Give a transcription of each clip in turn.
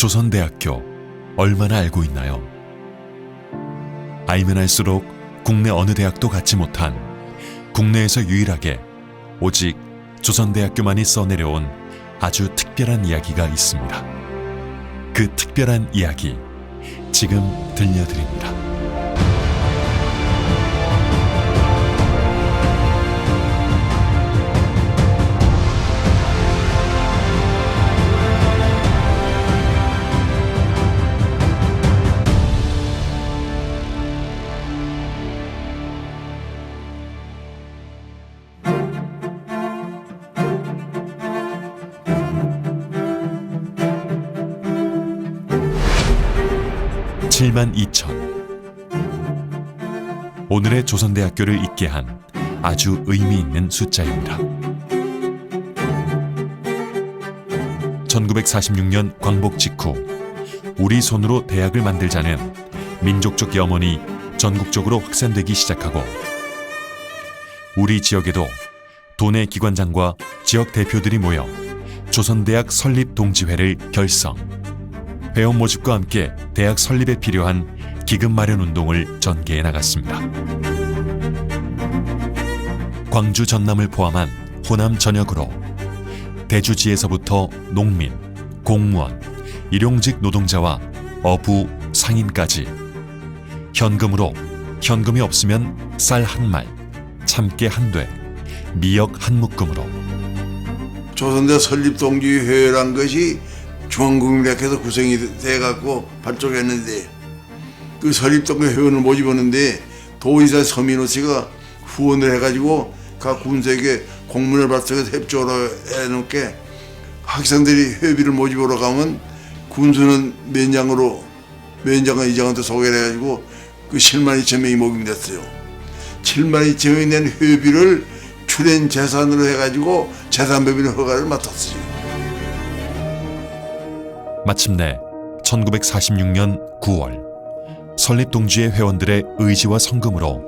조선대학교 얼마나 알고 있나요? 알면 알수록 국내 어느 대학도 갖지 못한 국내에서 유일하게 오직 조선대학교만이 써내려온 아주 특별한 이야기가 있습니다. 그 특별한 이야기 지금 들려드립니다. 칠만 2천 오늘의 조선대학교를 있게 한 아주 의미 있는 숫자입니다. 1946년 광복 직후 우리 손으로 대학을 만들자는 민족적 염원이 전국적으로 확산되기 시작하고 우리 지역에도 도내 기관장과 지역 대표들이 모여 조선대학 설립 동지회를 결성. 회원 모집과 함께 대학 설립에 필요한 기금 마련 운동을 전개해 나갔습니다. 광주 전남을 포함한 호남 전역으로 대주지에서부터 농민, 공무원, 일용직 노동자와 어부, 상인까지 현금으로 현금이 없으면 쌀 한 말, 참깨 한 돼, 미역 한 묶음으로 조선대 설립동지회란 것이 중앙국민학회에서 구성이 돼갖고 발족했는데 그 설립동지 회원을 모집하는데 도의사 서민호 씨가 후원을 해가지고 각 군색에 공문을 발송해서 협조를 해놓게 학생들이 회비를 모집하러 가면 군수는 면장으로 면장과 이장한테 소개를 해가지고 그 7만 2천 명이 모금됐어요. 7만 2천 명이 낸 회비를 출연 재산으로 해가지고 재산 배분 허가를 맡았어요. 마침내 1946년 9월 설립동지회 회원들의 의지와 성금으로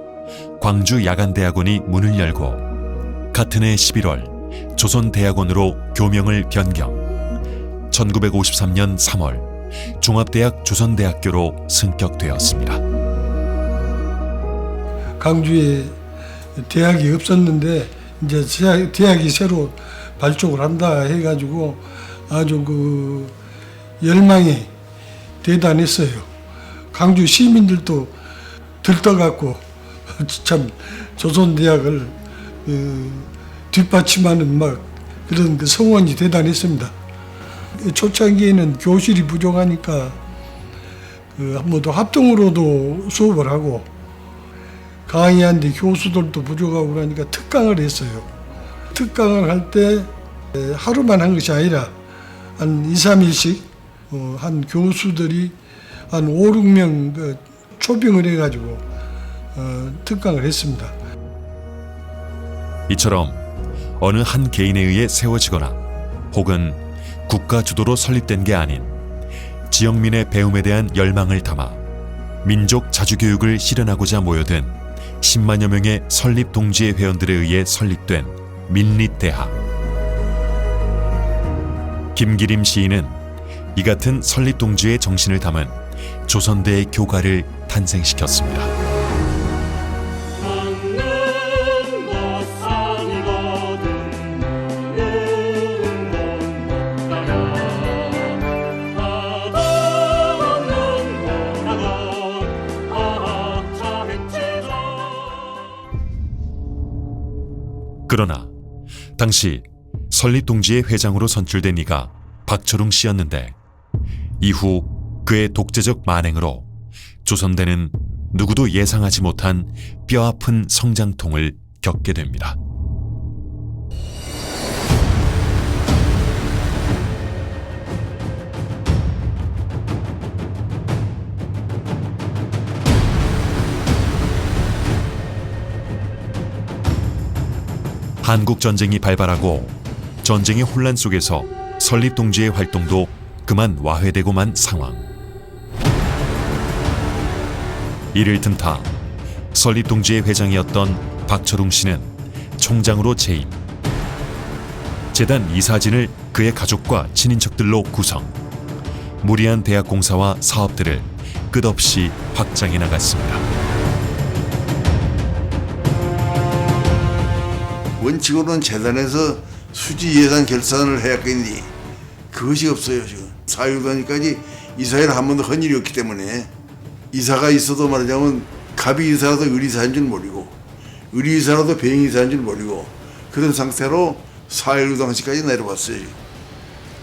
광주 야간대학원이 문을 열고 같은 해 11월 조선대학원으로 교명을 변경 1953년 3월 종합대학 조선대학교로 승격되었습니다. 강주에 대학이 없었는데 이제 대학- 대학이 새로 발족을 한다 해가지고 아주 그 열망이 대단했어요. 강주 시민들도 들떠갖고 참 조선 대학을 그 뒷받침하는 막 그런 그 성원이 대단했습니다. 초창기에는 교실이 부족하니까 그 한번도 합동으로도 수업을 하고 강의하는데 교수들도 부족하고 그러니까 특강을 했어요. 특강을 할 때 하루만 한 것이 아니라 한 2, 3일씩 어, 한 교수들이 한 5, 6명 그 초빙을 해가지고 어, 특강을 했습니다. 이처럼 어느 한 개인에 의해 세워지거나 혹은 국가 주도로 설립된 게 아닌 지역민의 배움에 대한 열망을 담아 민족 자주교육을 실현하고자 모여든 10만여 명의 설립 동지회 회원들에 의해 설립된 민립대학. 김기림 시인은 이 같은 설립 동지의 정신을 담은 조선대의 교가를 탄생시켰습니다. 그러나 당시 설립동지회 회장으로 선출된 이가 박철웅 씨였는데 이후 그의 독재적 만행으로 조선대는 누구도 예상하지 못한 뼈아픈 성장통을 겪게 됩니다. 한국 전쟁이 발발하고 전쟁의 혼란 속에서 설립동지의 활동도 그만 와해되고만 상황. 이를 틈타 설립동지회 회장이었던 박철웅 씨는 총장으로 재임. 재단 이사진을 그의 가족과 친인척들로 구성. 무리한 대학 공사와 사업들을 끝없이 확장해 나갔습니다. 원칙으로는 재단에서 수지 예산 결산을 해야 겠니 그것이 없어요 지금 사유단위까지 이사회를 한 번도 한 일이 없기 때문에 이사가 있어도 말하자면 갑이 이사라도 의리사인 줄 모르고 의리이사라도 배행이사인 줄 모르고 그런 상태로 사회로 당시까지 내려왔어요.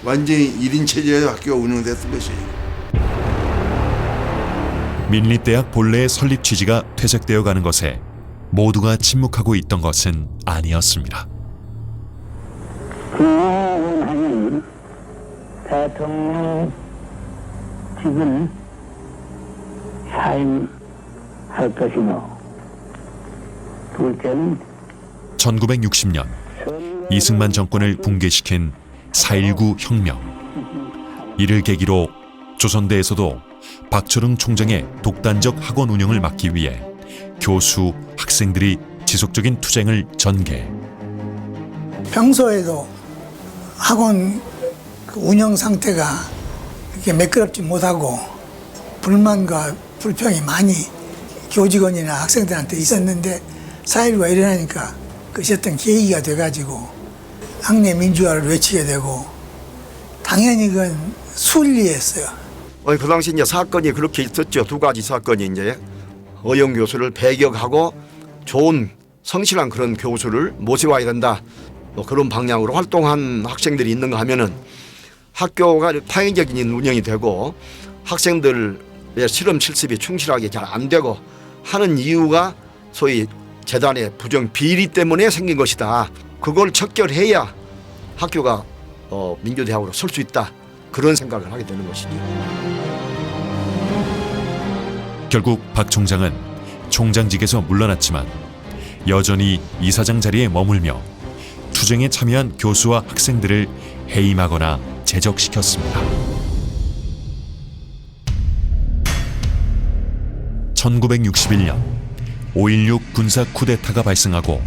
완전히 1인 체제의 학교가 운영됐던 것이 민립대학 본래의 설립 취지가 퇴색되어 가는 것에 모두가 침묵하고 있던 것은 아니었습니다. 구원하는 대통령 직은 사임할 것이며 둘째는 1960년 이승만 정권을 붕괴시킨 4.19 혁명. 이를 계기로 조선대에서도 박철웅 총장의 독단적 학원 운영을 막기 위해 교수, 학생들이 지속적인 투쟁을 전개. 평소에도 학원 그 운영 상태가 이렇게 매끄럽지 못하고 불만과 불평이 많이 교직원이나 학생들한테 있었는데 사일과 일어나니까 그것이 어떤 계기가 돼가지고 학내 민주화를 외치게 되고 당연히 그건 순리였어요. 어, 그 당시 이제 사건이 그렇게 있었죠. 두 가지 사건이 이제 어영 교수를 배격하고 좋은 성실한 그런 교수를 모셔와야 된다. 뭐 그런 방향으로 활동한 학생들이 있는가 하면은 학교가 타인적인 운영이 되고 학생들의 실험 실습이 충실하게 잘 안 되고 하는 이유가 소위 재단의 부정 비리 때문에 생긴 것이다. 그걸 척결해야 학교가 어, 민주대학으로 설 수 있다. 그런 생각을 하게 되는 것이죠. 결국 박 총장은 총장직에서 물러났지만 여전히 이사장 자리에 머물며 투쟁에 참여한 교수와 학생들을 해임하거나 제적시켰습니다. 1961년 5.16 군사 쿠데타가 발생하고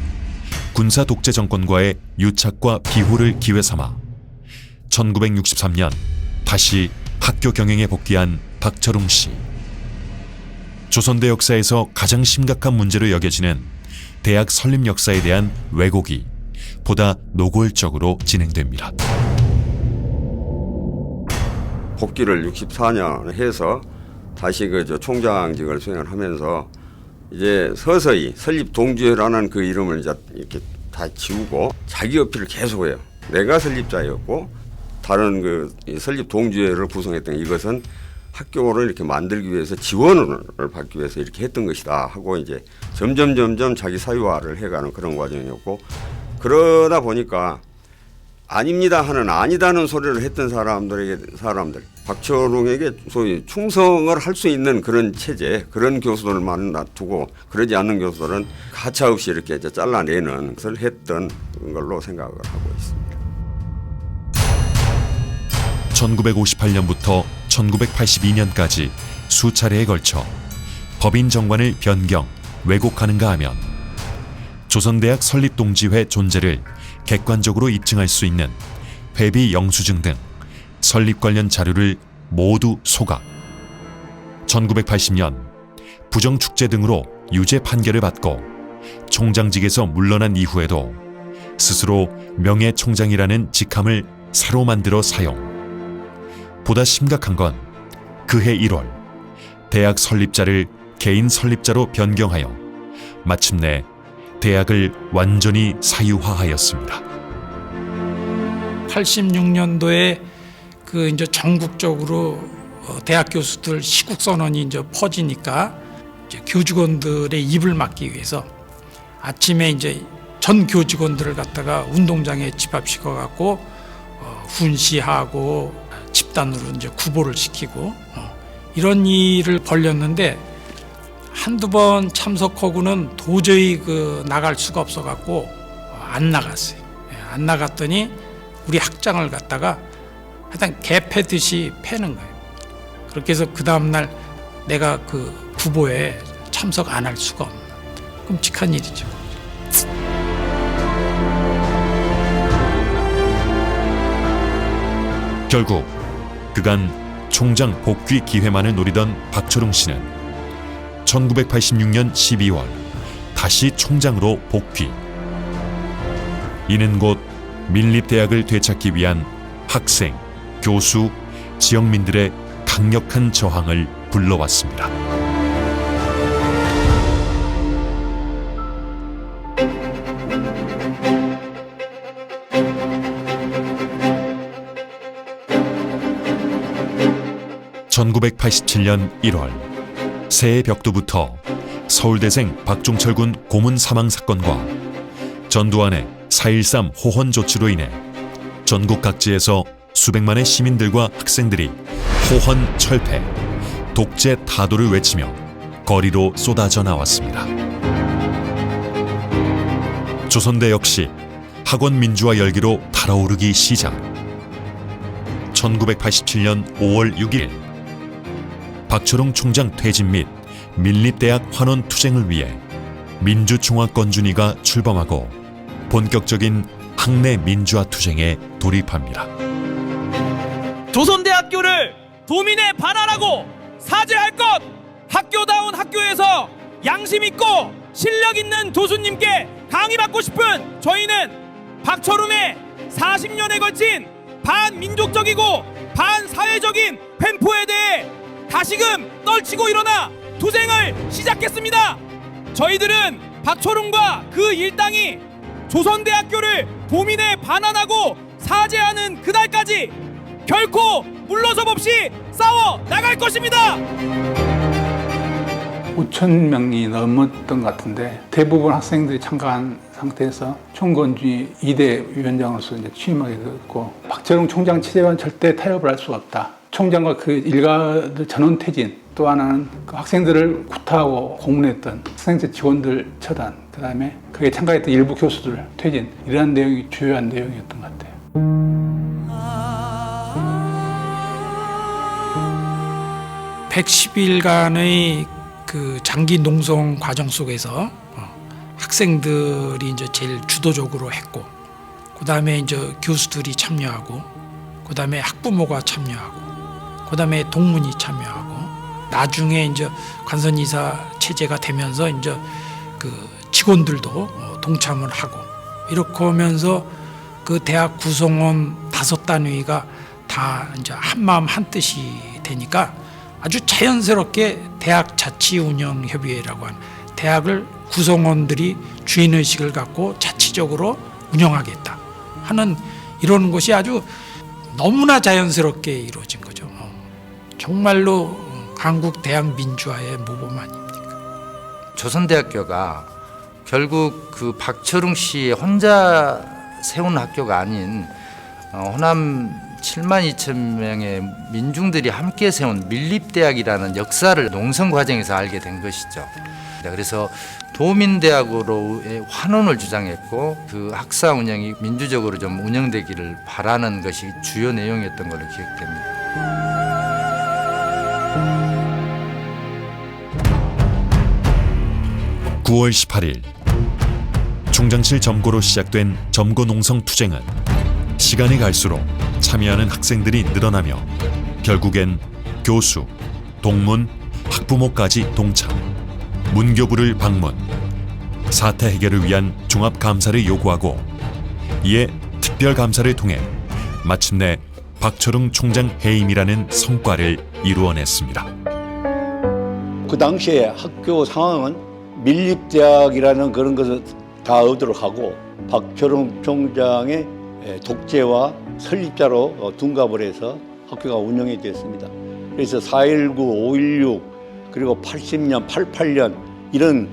군사 독재 정권과의 유착과 비호를 기회 삼아 1963년 다시 학교 경영에 복귀한 박철웅 씨. 조선대 역사에서 가장 심각한 문제로 여겨지는 대학 설립 역사에 대한 왜곡이 보다 노골적으로 진행됩니다. 복귀를 64년 해서 다시 그 저 총장직을 수행을 하면서 이제 서서히 설립 동지회라는 그 이름을 이제 이렇게 다 지우고 자기 어필을 계속해요. 내가 설립자였고 다른 그이 설립 동지회를 구성했던 이것은 학교를 이렇게 만들기 위해서 지원을 받기 위해서 이렇게 했던 것이다 하고 이제 점점 점점 자기 사유화를 해가는 그런 과정이었고 그러다 보니까 아닙니다 하는 아니다는 소리를 했던 사람들에게 사람들 박철웅에게 소위 충성을 할 수 있는 그런 체제 그런 교수들만 놔두고 그러지 않는 교수들은 가차 없이 이렇게 이제 잘라내는 것을 했던 걸로 생각을 하고 있습니다. 1958년부터 1982년까지 수차례에 걸쳐 법인 정관을 변경, 왜곡하는가 하면 조선대학 설립동지회 존재를 객관적으로 입증할 수 있는 회비 영수증 등 설립 관련 자료를 모두 소각. 1980년 부정축제 등으로 유죄 판결을 받고 총장직에서 물러난 이후에도 스스로 명예총장이라는 직함을 새로 만들어 사용. 보다 심각한 건 그해 1월 대학 설립자를 개인 설립자로 변경하여 마침내 대학을 완전히 사유화하였습니다. 86년도에 그 이제 전국적으로 어, 대학 교수들 시국 선언이 이제 퍼지니까 이제 교직원들의 입을 막기 위해서 아침에 이제 전 교직원들을 갖다가 운동장에 집합시켜 갖고 어, 훈시하고 집단으로 이제 구보를 시키고 어, 이런 일을 벌였는데 한두 번 참석하고는 도저히 그 나갈 수가 없어 갖고 어, 안 나갔어요. 예, 안 나갔더니 우리 학장을 갖다가 하여튼 개 패듯이 패는 거예요. 그렇게 해서 그 다음날 내가 그 구보에 참석 안 할 수가 없는 끔찍한 일이죠. 결국 그간 총장 복귀 기회만을 노리던 박철웅 씨는 1986년 12월 다시 총장으로 복귀. 이는 곧 민립대학을 되찾기 위한 학생, 교수, 지역민들의 강력한 저항을 불러왔습니다. (1987년 1월) 새해 벽두부터 서울대생 박종철 군 고문 사망 사건과 전두환의 4.13 호헌 조치로 인해 전국 각지에서 수백만의 시민들과 학생들이 호헌 철폐, 독재 타도를 외치며 거리로 쏟아져 나왔습니다. 조선대 역시 학원 민주화 열기로 달아오르기 시작. 1987년 5월 6일 박철웅 총장 퇴진 및 민립대학 환원 투쟁을 위해 민주총학권준위가 출범하고 본격적인 학내 민주화 투쟁에 돌입합니다. 조선대학교를 도민에 반환하고 사죄할 것 학교다운 학교에서 양심 있고 실력 있는 교수님께 강의받고 싶은 저희는 박철웅의 40년에 걸친 반민족적이고 반사회적인 횡포에 대해 다시금 떨치고 일어나 투쟁을 시작했습니다. 저희들은 박철웅과 그 일당이 조선대학교를 도민에 반환하고 사죄하는 그날까지 결코 물러섬 없이 싸워 나갈 것입니다. 5천 명이 넘었던 것 같은데 대부분 학생들이 참가한 상태에서 총건주의 2대 위원장으로서 이제 취임하게 됐고 박철웅 총장 체제와는 절대 타협을 할 수가 없다. 총장과 그 일가들 전원 퇴진 또 하나는 그 학생들을 구타하고 고문했던 학생제 직원들 처단 그다음에 그에 참가했던 일부 교수들 퇴진 이러한 내용이 주요한 내용이었던 것 같아요. 110일간의 그 장기 농성 과정 속에서 어, 학생들이 이제 제일 주도적으로 했고, 그 다음에 이제 교수들이 참여하고, 그 다음에 학부모가 참여하고, 그 다음에 동문이 참여하고, 나중에 이제 관선이사 체제가 되면서 이제 그 직원들도 어, 동참을 하고, 이렇게 하면서 그 대학 구성원 다섯 단위가 다 이제 한 마음 한 뜻이 되니까 아주 자연스럽게 대학 자치 운영 협의회라고 하는 대학을 구성원들이 주인 의식을 갖고 자치적으로 운영하겠다 하는 이런 것이 아주 너무나 자연스럽게 이루어진 거죠. 어. 정말로 한국 대학 민주화의 모범 아닙니까? 조선대학교가 결국 그 박철웅 씨 혼자 세운 학교가 아닌 어, 호남 7만 2천 명의 민중들이 함께 세운 밀립대학이라는 역사를 농성 과정에서 알게 된 것이죠. 그래서 도민대학으로의 환원을 주장했고 그 학사 운영이 민주적으로 좀 운영되기를 바라는 것이 주요 내용이었던 걸로 기억됩니다. 9월 18일 총장실 점거로 시작된 점거 농성 투쟁은 시간이 갈수록 참여하는 학생들이 늘어나며 결국엔 교수, 동문, 학부모까지 동참, 문교부를 방문, 사태 해결을 위한 종합 감사를 요구하고 이에 특별 감사를 통해 마침내 박철웅 총장 해임이라는 성과를 이루어냈습니다. 그 당시에 학교 상황은 밀립대학이라는 그런 것을 다 얻도록 하고 박철웅 총장의 독재와 설립자로 어, 둔갑을 해서 학교가 운영이 됐습니다. 그래서 4.19, 5.16 그리고 80년, 88년 이런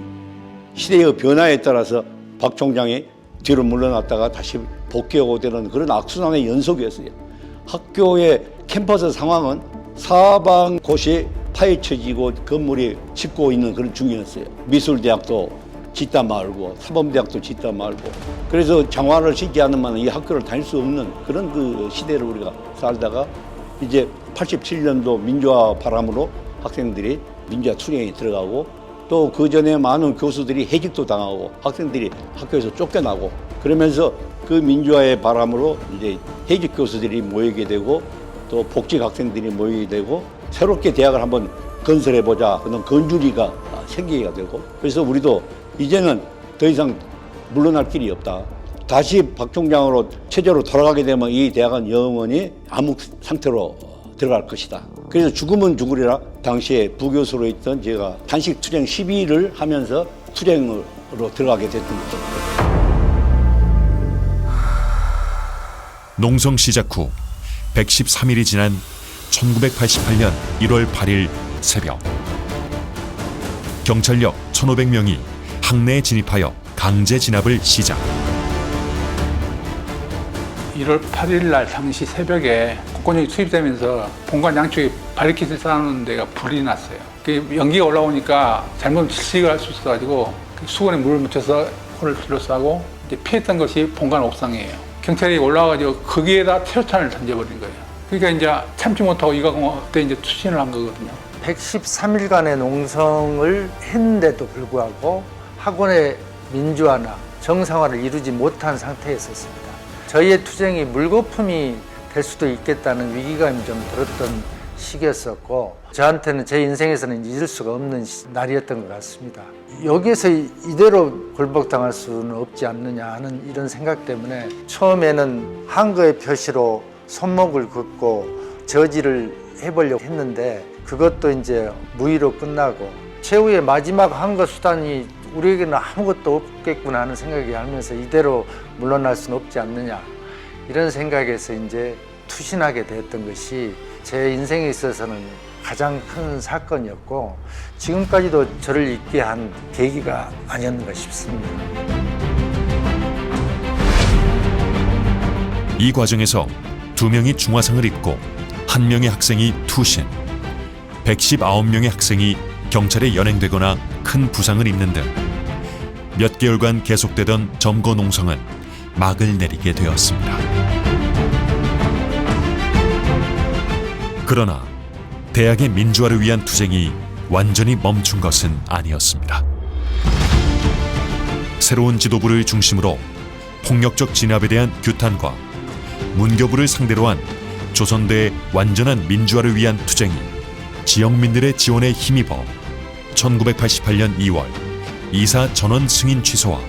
시대의 변화에 따라서 박 총장이 뒤로 물러났다가 다시 복귀하고 되는 그런 악순환의 연속이었어요. 학교의 캠퍼스 상황은 사방 곳이 파헤쳐지고 건물이 짓고 있는 그런 중이었어요. 미술대학도 짓다 말고 사범대학도 짓다 말고 그래서 장화를 신지 않으면 이 학교를 다닐 수 없는 그런 그 시대를 우리가 살다가 이제 87년도 민주화 바람으로 학생들이 민주화 투쟁에 들어가고 또 그 전에 많은 교수들이 해직도 당하고 학생들이 학교에서 쫓겨나고 그러면서 그 민주화의 바람으로 이제 해직 교수들이 모이게 되고 또 복직 학생들이 모이게 되고 새롭게 대학을 한번 건설해 보자 그런 건주리가 생기게 되고 그래서 우리도 이제는 더 이상 물러날 길이 없다. 다시 박 총장으로 체제로 돌아가게 되면 이 대학은 영원히 암흑 상태로 들어갈 것이다. 그래서 죽으면 죽으리라 당시에 부교수로 있던 제가 단식 투쟁 12일을 하면서 투쟁으로 들어가게 됐던 거죠. 농성 시작 후 113일이 지난 1988년 1월 8일 새벽 경찰력 1,500명이 항내에 진입하여 강제 진압을 시작. 1월 8일 날 당시 새벽에 국권력이 투입되면서 본관 양쪽에 바리케이트 쌓아놓은 데가 불이 났어요. 그 연기가 올라오니까 잘못 질식을 할 수 있어가지고 그 수건에 물을 묻혀서 코를 둘러싸고 이제 피했던 것이 본관 옥상이에요. 경찰이 올라와가지고 거기에다 테러탄을 던져버린 거예요. 그러니까 이제 참지 못하고 이가공 그때 이제 투신을 한 거거든요. 113일간의 농성을 했는데도 불구하고 학원의 민주화나 정상화를 이루지 못한 상태였었습니다. 저희의 투쟁이 물거품이 될 수도 있겠다는 위기감이 좀 들었던 시기였었고 저한테는 제 인생에서는 잊을 수가 없는 시- 날이었던 것 같습니다. 여기에서 이- 이대로 굴복당할 수는 없지 않느냐 하는 이런 생각 때문에 처음에는 한거의 표시로 손목을 긋고 저지를 해보려고 했는데 그것도 이제 무의로 끝나고 최후의 마지막 한거 수단이 우리에게는 아무것도 없겠구나 하는 생각이 하면서 이대로 물러날 수는 없지 않느냐 이런 생각에서 이제 투신하게 되었던 것이 제 인생에 있어서는 가장 큰 사건이었고 지금까지도 저를 있게 한 계기가 아니었는가 싶습니다. 이 과정에서 두 명이 중화상을 입고 한 명의 학생이 투신, 119명의 학생이 경찰에 연행되거나 큰 부상을 입는 등 몇 개월간 계속되던 점거 농성은 막을 내리게 되었습니다. 그러나 대학의 민주화를 위한 투쟁이 완전히 멈춘 것은 아니었습니다. 새로운 지도부를 중심으로 폭력적 진압에 대한 규탄과 문교부를 상대로 한 조선대의 완전한 민주화를 위한 투쟁이 지역민들의 지원에 힘입어 1988년 2월 이사 전원 승인 취소와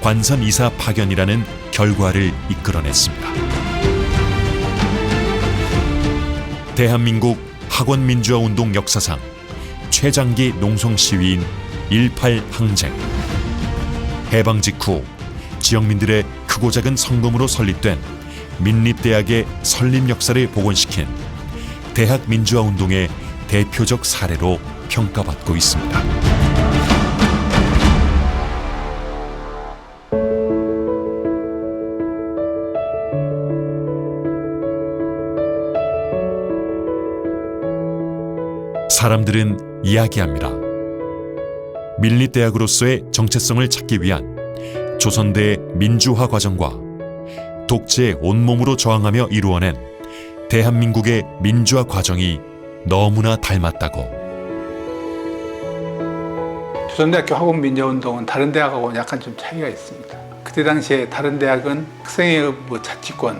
관선 이사 파견이라는 결과를 이끌어냈습니다. 대한민국 학원 민주화 운동 역사상 최장기 농성 시위인 18 항쟁 해방 직후 지역민들의 크고 작은 성금으로 설립된 민립대학의 설립 역사를 복원시킨 대학 민주화 운동의 대표적 사례로 평가받고 있습니다. 사람들은 이야기합니다. 밀립대학으로서의 정체성을 찾기 위한 조선대의 민주화 과정과 독재에 온몸으로 저항하며 이루어낸 대한민국의 민주화 과정이 너무나 닮았다고 조선대학교 학원 민주화운동은 다른 대학하고는 약간 좀 차이가 있습니다. 그때 당시에 다른 대학은 학생의 뭐 자치권,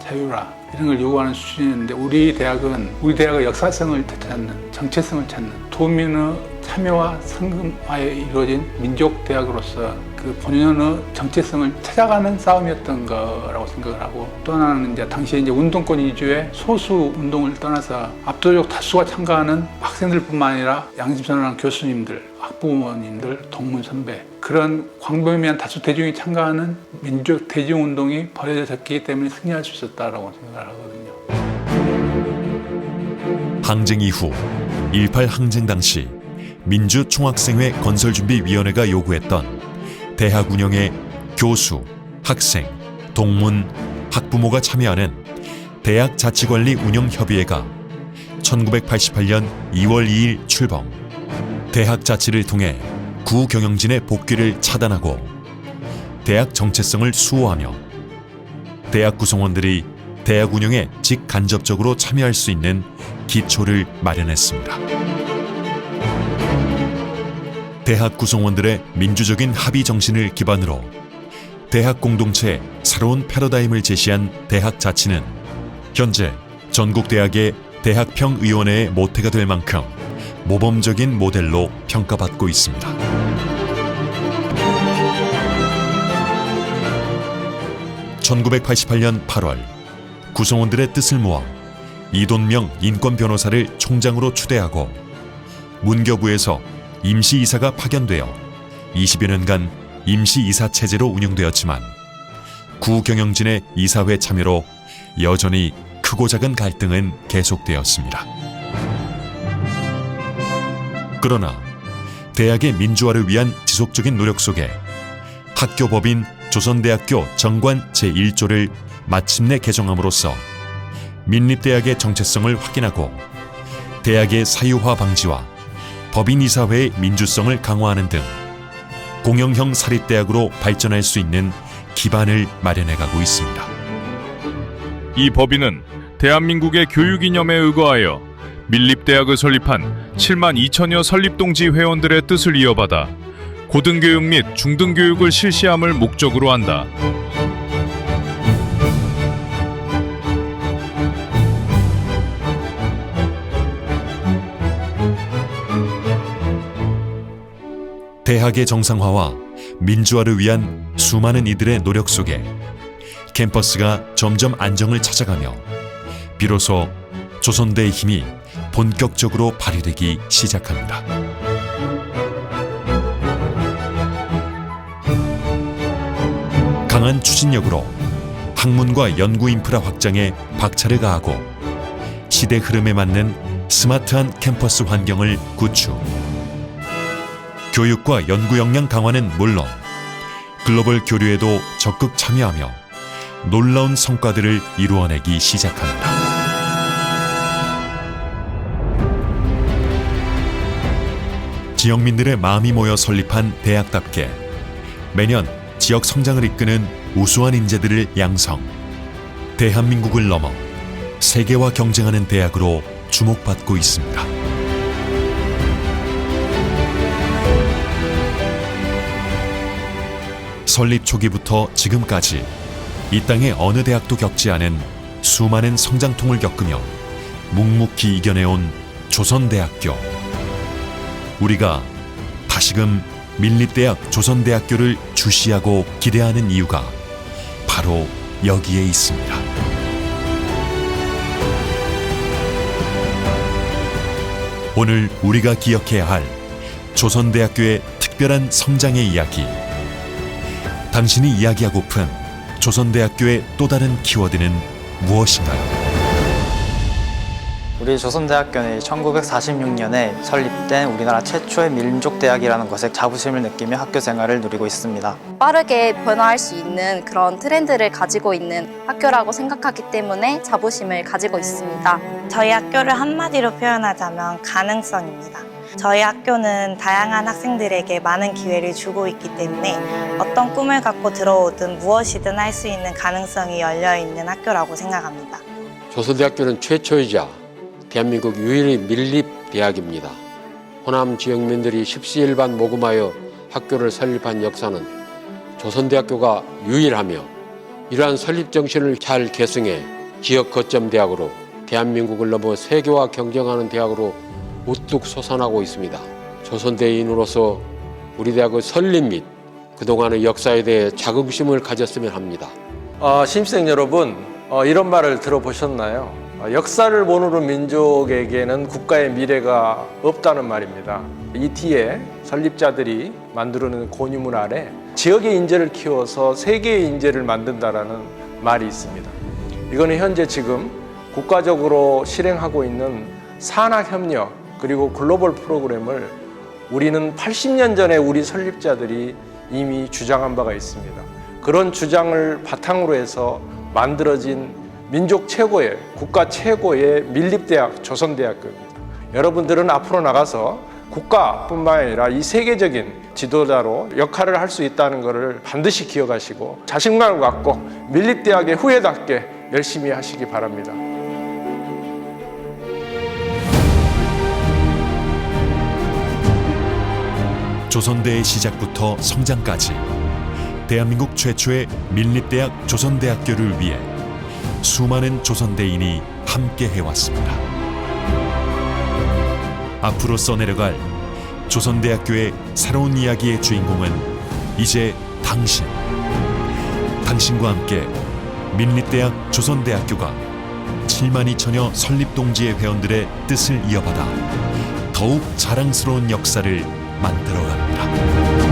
자유라 이런 걸 요구하는 수준이었는데 우리 대학은 우리 대학의 역사성을 찾는 정체성을 찾는 도민의 참여와 상금화에 이루어진 민족 대학으로서 그 본연의 정체성을 찾아가는 싸움이었던 거라고 생각을 하고 또 하나는 이제 당시에 이제 운동권 위주의 소수 운동을 떠나서 압도적 다수가 참가하는 학생들뿐만 아니라 양심선언한 교수님들, 학부모님들, 동문 선배 그런 광범위한 다수 대중이 참가하는 민족 대중 운동이 벌어졌기 때문에 승리할 수 있었다라고 생각을 하거든요. 항쟁 이후 18 항쟁 당시 민주총학생회 건설준비위원회가 요구했던 대학 운영에 교수, 학생, 동문, 학부모가 참여하는 대학 자치관리 운영협의회가 1988년 2월 2일 출범. 대학 자치를 통해 구경영진의 복귀를 차단하고 대학 정체성을 수호하며 대학 구성원들이 대학 운영에 직간접적으로 참여할 수 있는 기초를 마련했습니다. 대학 구성원들의 민주적인 합의 정신을 기반으로 대학 공동체의 새로운 패러다임을 제시한 대학 자치는 현재 전국 대학의 대학평 의원회의 모태가 될 만큼 모범적인 모델로 평가받고 있습니다. (1988년 8월) 구성원들의 뜻을 모아 이돈명 인권 변호사를 총장으로 추대하고 문교부에서 임시이사가 파견되어 20여 년간 임시이사 체제로 운영되었지만 구경영진의 이사회 참여로 여전히 크고 작은 갈등은 계속되었습니다. 그러나 대학의 민주화를 위한 지속적인 노력 속에 학교법인 조선대학교 정관 제1조를 마침내 개정함으로써 민립대학의 정체성을 확인하고 대학의 사유화 방지와 법인이사회의 민주성을 강화하는 등 공영형 사립대학으로 발전할 수 있는 기반을 마련해가고 있습니다. 이 법인은 대한민국의 교육 이념에 의거하여 밀립대학을 설립한 7만 2천여 설립동지 회원들의 뜻을 이어받아 고등교육 및 중등교육을 실시함을 목적으로 한다. 대학의 정상화와 민주화를 위한 수많은 이들의 노력 속에 캠퍼스가 점점 안정을 찾아가며 비로소 조선대의 힘이 본격적으로 발휘되기 시작합니다. 강한 추진력으로 학문과 연구 인프라 확장에 박차를 가하고 시대 흐름에 맞는 스마트한 캠퍼스 환경을 구축. 교육과 연구 역량 강화는 물론 글로벌 교류에도 적극 참여하며 놀라운 성과들을 이루어내기 시작합니다. 지역민들의 마음이 모여 설립한 대학답게 매년 지역 성장을 이끄는 우수한 인재들을 양성. 대한민국을 넘어 세계와 경쟁하는 대학으로 주목받고 있습니다. 설립 초기부터 지금까지 이 땅의 어느 대학도 겪지 않은 수많은 성장통을 겪으며 묵묵히 이겨내온 조선대학교. 우리가 다시금 밀립대학 조선대학교를 주시하고 기대하는 이유가 바로 여기에 있습니다. 오늘 우리가 기억해야 할 조선대학교의 특별한 성장의 이야기. 당신이 이야기하고픈 조선대학교의 또 다른 키워드는 무엇인가요? 우리 조선대학교는 1946년에 설립된 우리나라 최초의 민족대학이라는 것에 자부심을 느끼며 학교 생활을 누리고 있습니다. 빠르게 변화할 수 있는 그런 트렌드를 가지고 있는 학교라고 생각하기 때문에 자부심을 가지고 있습니다. 저희 학교를 한마디로 표현하자면 가능성입니다. 저희 학교는 다양한 학생들에게 많은 기회를 주고 있기 때문에 어떤 꿈을 갖고 들어오든 무엇이든 할 수 있는 가능성이 열려 있는 학교라고 생각합니다. 조선대학교는 최초이자 대한민국 유일의 밀립 대학입니다. 호남 지역민들이 십시일반 모금하여 학교를 설립한 역사는 조선대학교가 유일하며 이러한 설립 정신을 잘 계승해 지역 거점 대학으로 대한민국을 넘어 세계와 경쟁하는 대학으로 우뚝 솟아나고 있습니다. 조선대인으로서 우리 대학의 설립 및 그동안의 역사에 대해 자긍심을 가졌으면 합니다. 어, 신입생 여러분, 어, 이런 말을 들어보셨나요? 어, 역사를 모르는 민족에게는 국가의 미래가 없다는 말입니다. 이티의 설립자들이 만들어낸 고유문 아래 지역의 인재를 키워서 세계의 인재를 만든다라는 말이 있습니다. 이거는 현재 지금 국가적으로 실행하고 있는 산학협력 그리고 글로벌 프로그램을 우리는 80년 전에 우리 설립자들이 이미 주장한 바가 있습니다. 그런 주장을 바탕으로 해서 만들어진 민족 최고의 국가 최고의 밀립대학 조선대학교입니다. 여러분들은 앞으로 나가서 국가뿐만 아니라 이 세계적인 지도자로 역할을 할 수 있다는 것을 반드시 기억하시고 자신감을 갖고 밀립대학의 후예답게 열심히 하시기 바랍니다. 조선대의 시작부터 성장까지 대한민국 최초의 밀립대학 조선대학교를 위해 수많은 조선대인이 함께 해왔습니다. 앞으로 써내려갈 조선대학교의 새로운 이야기의 주인공은 이제 당신. 당신과 함께 민리대학 조선대학교가 7만 2천여 설립동지의 회원들의 뜻을 이어받아 더욱 자랑스러운 역사를 만들어갑니다.